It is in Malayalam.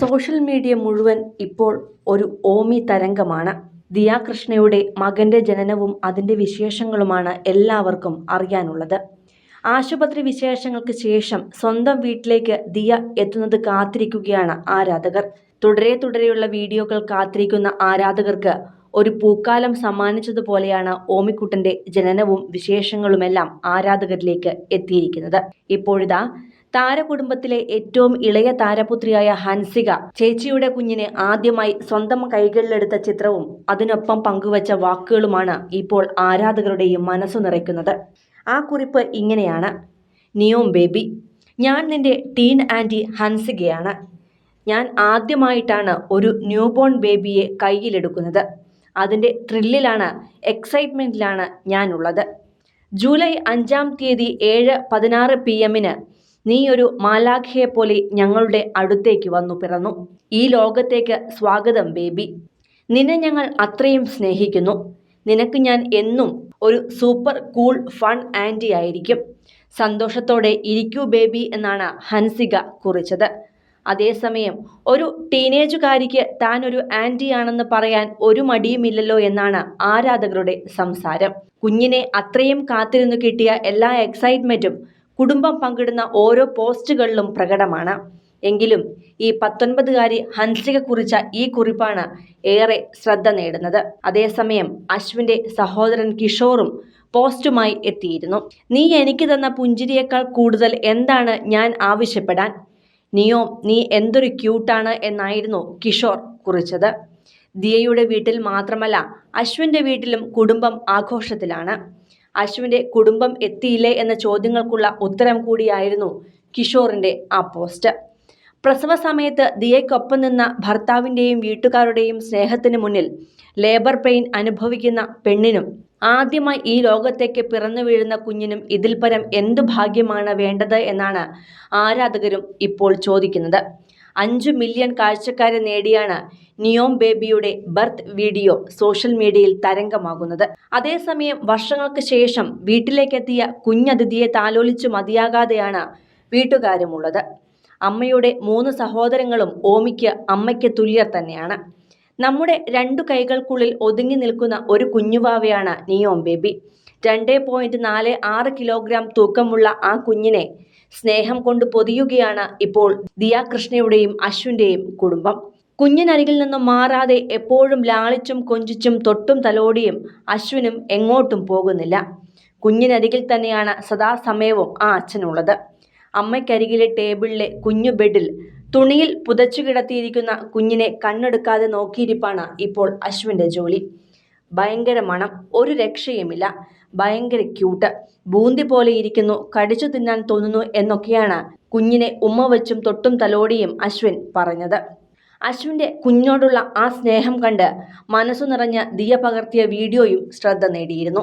സോഷ്യൽ മീഡിയ മുഴുവൻ ഇപ്പോൾ ഒരു ഓമി തരംഗമാണ്. ദിയാകൃഷ്ണയുടെ മകന്റെ ജനനവും അതിന്റെ വിശേഷങ്ങളുമാണ് എല്ലാവർക്കും അറിയാനുള്ളത്. ആശുപത്രി വിശേഷങ്ങൾക്ക് ശേഷം സ്വന്തം വീട്ടിലേക്ക് ദിയ എത്തുന്നത് കാത്തിരിക്കുകയാണ് ആരാധകർ. തുടരെ തുടരെയുള്ള വീഡിയോകൾ കാത്തിരിക്കുന്ന ആരാധകർക്ക് ഒരു പൂക്കാലം സമ്മാനിച്ചതുപോലെയാണ് ഓമിക്കുട്ടന്റെ ജനനവും വിശേഷങ്ങളുമെല്ലാം ആരാധകരിലേക്ക് എത്തിയിരിക്കുന്നത്. ഇപ്പോഴിതാ താരകുടുംബത്തിലെ ഏറ്റവും ഇളയ താരപുത്രിയായ ഹൻസിക ചേച്ചിയുടെ കുഞ്ഞിനെ ആദ്യമായി സ്വന്തം കൈകളിലെടുത്ത ചിത്രവും അതിനൊപ്പം പങ്കുവച്ച വാക്കുകളുമാണ് ഇപ്പോൾ ആരാധകരുടെയും മനസ്സു നിറയ്ക്കുന്നത്. ആ കുറിപ്പ് ഇങ്ങനെയാണ്. നിയോം ബേബി ഞാൻ നിന്റെ ടീൻ ആന്റി ഹൻസികയാണ്. ഞാൻ ആദ്യമായിട്ടാണ് ഒരു ന്യൂബോൺ ബേബിയെ കയ്യിലെടുക്കുന്നത്. അതിന്റെ ത്രില്ലിലാണ് എക്സൈറ്റ്മെന്റിലാണ് ഞാനുള്ളത്. ജൂലൈ അഞ്ചാം തീയതി ഏഴ് പതിനാറ് പി എമ്മിന് നീ ഒരു മാലാഖയെ പോലെ ഞങ്ങളുടെ അടുത്തേക്ക് വന്നു പിറന്നു. ഈ ലോകത്തേക്ക് സ്വാഗതം ബേബി. നിന്നെ ഞങ്ങൾ അത്രയും സ്നേഹിക്കുന്നു. നിനക്ക് ഞാൻ എന്നും ഒരു സൂപ്പർ കൂൾ ഫൺ ആന്റി ആയിരിക്കും. സന്തോഷത്തോടെ ഇരിക്കൂ ബേബി എന്നാണ് ഹൻസിക കുറിച്ചത്. അതേസമയം ഒരു ടീനേജുകാരിക്ക് താൻ ഒരു ആന്റിയാണെന്ന് പറയാൻ ഒരു മടിയുമില്ലല്ലോ എന്നാണ് ആരാധകരുടെ സംസാരം. കുഞ്ഞിനെ അത്രയും കാത്തിരുന്നു കിട്ടിയ എല്ലാ എക്സൈറ്റ്മെന്റും കുടുംബം പങ്കിടുന്ന ഓരോ പോസ്റ്റുകളിലും പ്രകടമാണ്. എങ്കിലും ഈ പത്തൊൻപതുകാരി ഹൻസിക കുറിച്ച ഈ കുറിപ്പാണ് ഏറെ ശ്രദ്ധ നേടുന്നത്. അതേസമയം അശ്വിന്റെ സഹോദരൻ കിഷോറും പോസ്റ്റുമായി എത്തിയിരുന്നു. നീ എനിക്ക് തന്ന പുഞ്ചിരിയേക്കാൾ കൂടുതൽ എന്താണ് ഞാൻ ആവശ്യപ്പെടാൻ? നിയോ നീ എന്തൊരു ക്യൂട്ടാണ് എന്നായിരുന്നു കിഷോർ കുറിച്ചത്. ദിയയുടെ വീട്ടിൽ മാത്രമല്ല അശ്വിന്റെ വീട്ടിലും കുടുംബം ആഘോഷത്തിലാണ്. അശ്വിന്റെ കുടുംബം എത്തിയില്ലേ എന്ന ചോദ്യങ്ങൾക്കുള്ള ഉത്തരം കൂടിയായിരുന്നു കിഷോറിന്റെ ആ പോസ്റ്റ്. പ്രസവ സമയത്ത് ദിയയ്ക്കൊപ്പം നിന്ന ഭർത്താവിന്റെയും വീട്ടുകാരുടെയും സ്നേഹത്തിന് മുന്നിൽ ലേബർ പെയിൻ അനുഭവിക്കുന്ന പെണ്ണിനും ആദ്യമായി ഈ ലോകത്തേക്ക് പിറന്നു വീഴുന്ന കുഞ്ഞിനും ഇതിൽ പരം എന്തു ഭാഗ്യമാണ് വേണ്ടത് എന്നാണ് ആരാധകരും ഇപ്പോൾ ചോദിക്കുന്നത്. അഞ്ചു മില്യൺ കാഴ്ചക്കാരെ നേടിയാണ് നിയോം ബേബിയുടെ ബർത്ത് വീഡിയോ സോഷ്യൽ മീഡിയയിൽ തരംഗമാകുന്നത്. അതേസമയം വർഷങ്ങൾക്ക് ശേഷം വീട്ടിലേക്കെത്തിയ കുഞ്ഞതിഥിയെ താലോലിച്ചു മതിയാകാതെയാണ് വീട്ടുകാരുമുള്ളത്. അമ്മയുടെ മൂന്ന് സഹോദരങ്ങളും ഓമിക്ക് അമ്മയ്ക്ക് തുല്യർ തന്നെയാണ്. നമ്മുടെ രണ്ടു കൈകൾക്കുള്ളിൽ ഒതുങ്ങി നിൽക്കുന്ന ഒരു കുഞ്ഞുവാവയാണ് നിയോം ബേബി. രണ്ട് പോയിന്റ് നാല് ആറ് കിലോഗ്രാം തൂക്കമുള്ള ആ കുഞ്ഞിനെ സ്നേഹം കൊണ്ട് പൊതിയുകയാണ് ഇപ്പോൾ ദിയാകൃഷ്ണയുടെയും അശ്വിന്റെയും കുടുംബം. കുഞ്ഞിനരികിൽ നിന്നും മാറാതെ എപ്പോഴും ലാളിച്ചും കൊഞ്ചിച്ചും തൊട്ടും തലോടിയും അശ്വിനും എങ്ങോട്ടും പോകുന്നില്ല. കുഞ്ഞിനരികിൽ തന്നെയാണ് സദാസമയവും ആ അച്ഛനുള്ളത്. അമ്മയ്ക്കരികിലെ ടേബിളിലെ കുഞ്ഞു ബെഡിൽ തുണിയിൽ പുതച്ചു കിടത്തിയിരിക്കുന്ന കുഞ്ഞിനെ കണ്ണെടുക്കാതെ നോക്കിയിരിപ്പാണ് ഇപ്പോൾ അശ്വിന്റെ ജോലി. ഭയങ്കര മണം ഒരു രക്ഷയുമില്ല. ഭയങ്കര ക്യൂട്ട് ബൂന്തി പോലെ ഇരിക്കുന്നു കടിച്ചു തിന്നാൻ തോന്നുന്നു എന്നൊക്കെയാണ് കുഞ്ഞിനെ ഉമ്മ വെച്ചും തൊട്ടും തലോടിയും അശ്വിൻ പറഞ്ഞത്. അശ്വിന്റെ കുഞ്ഞോടുള്ള ആ സ്നേഹം കണ്ട് മനസ്സു നിറഞ്ഞ ദിയ പകർത്തിയ വീഡിയോയും ശ്രദ്ധ നേടിയിരുന്നു.